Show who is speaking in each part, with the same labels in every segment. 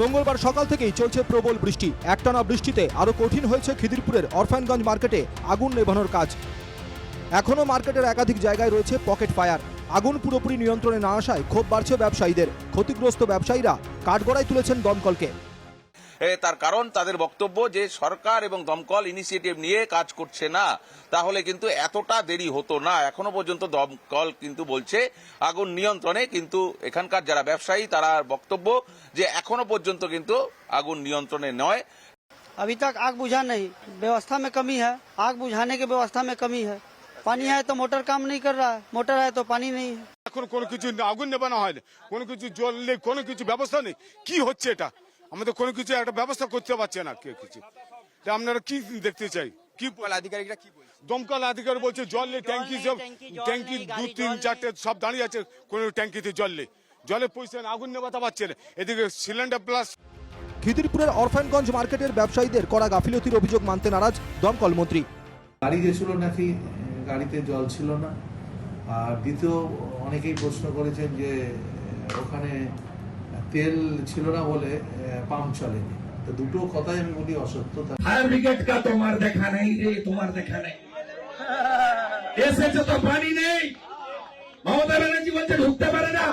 Speaker 1: মঙ্গলবার সকাল থেকেই চলছে প্রবল বৃষ্টি। একটানা বৃষ্টিতে আরও কঠিন হয়েছে খিদিরপুরের অরফানগঞ্জ মার্কেটে আগুন নেভানোর কাজ। এখনও মার্কেটের একাধিক জায়গায় রয়েছে পকেট ফায়ার। আগুন পুরোপুরি নিয়ন্ত্রণে না আসায় ক্ষোভ বাড়ছে ব্যবসায়ীদের। ক্ষতিগ্রস্ত ব্যবসায়ীরা কাঠগড়ায় তুলেছেন দমকলকে।
Speaker 2: তার কারণ তাদের বক্তব্য যে সরকার এবং দমকল ইনিশিয়েটিভ নিয়ে কাজ করছে না তাহলে কিন্তু এতটা দেরি হতো না এখনো পর্যন্ত দমকল কিন্তু বলছে আগুন নিয়ন্ত্রণে কিন্তু এখানকার যারা ব্যবসায়ী তারা বক্তব্য যে এখনো পর্যন্ত কিন্তু আগুন নিয়ন্ত্রণে নয়
Speaker 3: अभी तक आग बुझा नहीं व्यवस्था में कमी है आग बुझाने की व्यवस्था में कमी है पानी है तो मोटर काम नहीं कर रहा है मोटर है तो पानी नहीं है
Speaker 4: এখন কোনো কিছু আগুন নেবানো হয় না কোনো কিছু জল নেই কোনো কিছু ব্যবস্থা নেই কি হচ্ছে এটা আমাদের কোনো কিছু একটা ব্যবস্থা করতে পারছে না কেউ কিছু। তা আপনারা কি দেখতে চাই? কি
Speaker 5: আধিকারিকরা কি
Speaker 4: দমকল আধিকারিক বলছে জল নেই ট্যাঙ্কি সব ট্যাঙ্কি দু তিন চারটে সব দাঁড়িয়ে আছে কোনো ট্যাঙ্কিতে জল নেই। জলে পয়সা নেই, আগুন নেবাতে পারছে না। এদিকে সিলিন্ডার প্লাস
Speaker 1: খিদিরপুরের অরফানগঞ্জ মার্কেটের ব্যবসায়ীদের করা গাফিলতির অভিযোগ মানতে নারাজ দমকল মন্ত্রী।
Speaker 6: গাড়ি গেছিল নাকি? গাড়িতে জল ছিল না। আর দ্বিতীয় অনেকেই প্রশ্ন করেছেন যে ওখানে তেল ছিল না বলে পাম্প চলেনি তো দুটো কথাই আমি বলি অসত্য তার
Speaker 7: ফায়ার ব্রিগেড का তোমার দেখা নেই রে তোমার দেখা নেই এসেছে তো পানি নেই মমতা ব্যানার্জি বলছে ঢুকতে পারে না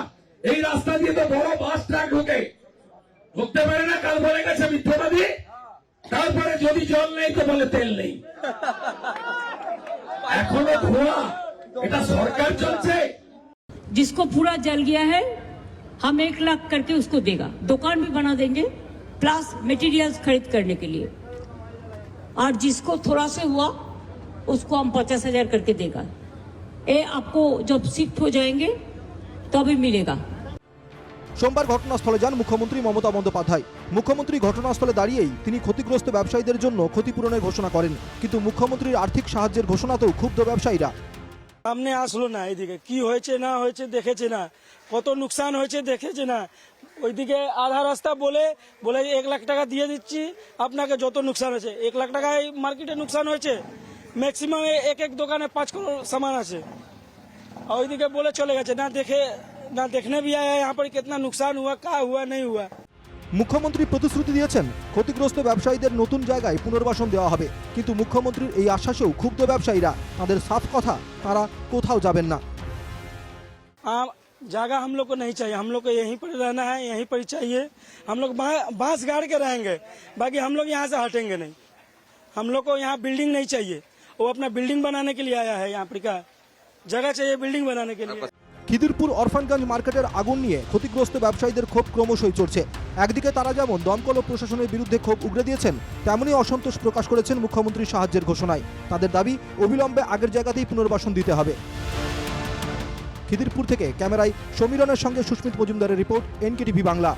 Speaker 7: এই রাস্তা দিয়ে তো বড় বাস ট্রাক ঢুকে ঢুকতে পারে না কাল বলে গেছে মিথ্যাবাদী তারপরে যদি জল নেই তো বলে তেল নেই এখনো ধোয়া এটা সরকার চলছে
Speaker 8: जिसको पूरा जल गया है हम एक लाख करके उसको देगा दुकान भी बना देंगे प्लस मटेरियल्स खरीद करने के लिए और जिसको थोड़ा से हुआ उसको हम पचास हजार करके देगा ये आपको जब शिफ्ट हो जाएंगे तभी मिलेगा
Speaker 1: সোমবার ঘটনাস্থলে যান মুখ্যমন্ত্রী মমতা বন্দ্যোপাধ্যায় মুখ্যমন্ত্রী ঘটনাস্থলে দাঁড়িয়েই তিনি ক্ষতিগ্রস্ত ব্যবসায়ীদের জন্য ক্ষতিপূরণের ঘোষণা করেন কিন্তু মুখ্যমন্ত্রীর আর্থিক সাহায্যের ঘোষণাতেও ক্ষুব্ধ ব্যবসায়ীরা
Speaker 3: সামনে আসলো না এদিকে কি হয়েছে না হয়েছে দেখেছে না কত নুকসান হয়েছে দেখেছে না ওইদিকে আধা রাস্তা বলে বলে এক লাখ টাকা দিয়ে দিচ্ছি আপনাকে যত নুকসান হয়েছে এক লাখ টাকায় মার্কেটে নুকসান হয়েছে ম্যাক্সিমাম এক এক দোকানে পাঁচ করোড় সামান আছে और ওইদিকে বলে চলে গেছে না দেখে না देखने भी आया यहाँ पर कितना नुकसान हुआ क्या हुआ नहीं हुआ
Speaker 1: মুখ্যমন্ত্রী প্রতিশ্রুতি দিয়েছেন ক্ষতিগ্রস্ত ব্যবসায়ীদের নতুন জায়গায় পুনর্বাসন দেওয়া হবে কিন্তু মুখ্যমন্ত্রীর এই আশ্বাসেও ক্ষুব্ধ ব্যবসায়ীরা তাদের সাফ কথা তারা কোথাও যাবেন না
Speaker 3: हाँ जगह हम लोग को नहीं चाहिए हम लोग को यहीं पर रहना है यहीं पर ही चाहिए हम लोग बा- बांस गाड़ के रहेंगे बाकी हम लोग यहाँ से हटेंगे नहीं हम लोग को यहाँ बिल्डिंग नहीं चाहिए वो अपना बिल्डिंग बनाने के लिए आया है यहाँ पर का जगह चाहिए बिल्डिंग बनाने के लिए
Speaker 1: খিদিরপুর অরফানগঞ্জ মার্কেটের আগুন নিয়ে ক্ষতিগ্রস্ত ব্যবসায়ীদের ক্ষোভ ক্রমশই চড়ছে একদিকে তারা যেমন দমকল ও প্রশাসনের বিরুদ্ধে ক্ষোভ উগড়ে দিয়েছেন তেমনই অসন্তোষ প্রকাশ করেছেন মুখ্যমন্ত্রীর সাহায্যের ঘোষণায়। তাদের দাবি, অবিলম্বে আগের জায়গাতেই পুনর্বাসন দিতে হবে। খিদিরপুর থেকে ক্যামেরায় সমীরনের সঙ্গে সুস্মিত মজুমদারের রিপোর্ট, এনকেটিভি বাংলা।